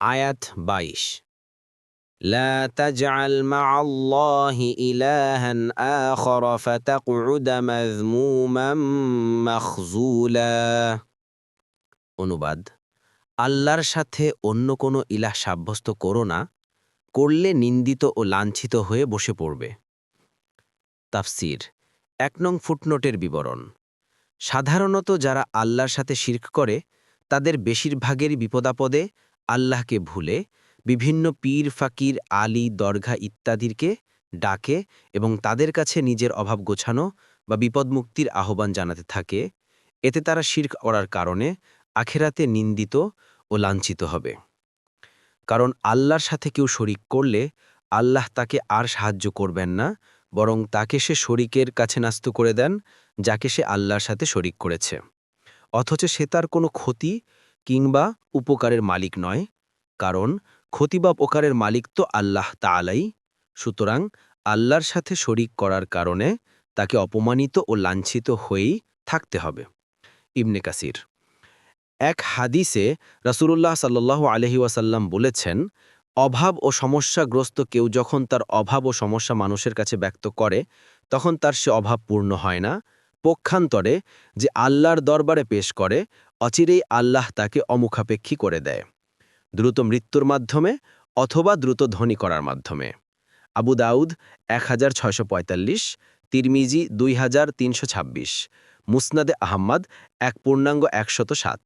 আয়াত বাইশ لا تجعل مع الله إلها آخر فتقعد مذموما مخزولا অনুবাদ আল্লাহর সাথে অন্য কোনো ইলাহ সাব্যস্ত করো না করলে নিন্দিত ও লাঞ্ছিত হয়ে বসে পড়বে তাফসির এক নং ফুটনোটের বিবরণ সাধারণত যারা আল্লাহর সাথে শির্ক করে তাদের বেশিরভাগেরই বিপদাপদে আল্লাহকে ভুলে বিভিন্ন পীর, ফাকির, আলী, দরগা ইত্যাদিরকে ডাকে এবং তাদের কাছে নিজের অভাব গোছানো বা বিপদমুক্তির আহ্বান জানাতে থাকে। এতে তারা শির্ক করার কারণে আখেরাতে নিন্দিত ও লাঞ্ছিত হবে। কারণ আল্লাহর সাথে কেউ শরিক করলে আল্লাহ তাকে আর সাহায্য করবেন না, বরং তাকে সে শরিকের কাছে নাস্ত করে দেন, যাকে সে আল্লাহর সাথে শরিক করেছে। অথচ সে তার কোনো ক্ষতি কিংবা উপকারের মালিক নয়, কারণ ক্ষতি বা উপকারের মালিক তো আল্লাহ তাআলাই। সুতরাং আল্লাহর সাথে শরিক করার কারণে তাকে অপমানিত ও লাঞ্ছিত হয়েই থাকতে হবে। ইবনে কাসির। এক হাদিসে রাসূলুল্লাহ সাল্লাল্লাহু আলহি ওয়াসাল্লাম বলেছেন, অভাব ও সমস্যাগ্রস্ত কেউ যখন তার অভাব ও সমস্যা মানুষের কাছে ব্যক্ত করে, তখন তার সে অভাব পূর্ণ হয় না। পক্ষান্তরে যে আল্লাহর দরবারে পেশ করে অচিরেই আল্লাহ তাকে অমুখাপেক্ষী করে দেয়, দ্রুত মৃত্যুর মাধ্যমে অথবা দ্রুত ধনী করার মাধ্যমে। আবু দাউদ এক হাজার ছয়শো পঁয়তাল্লিশ, তিরমিজি দুই হাজার তিনশো ছাব্বিশ, মুসনাদে আহম্মদ এক পূর্ণাঙ্গ একশত সাত।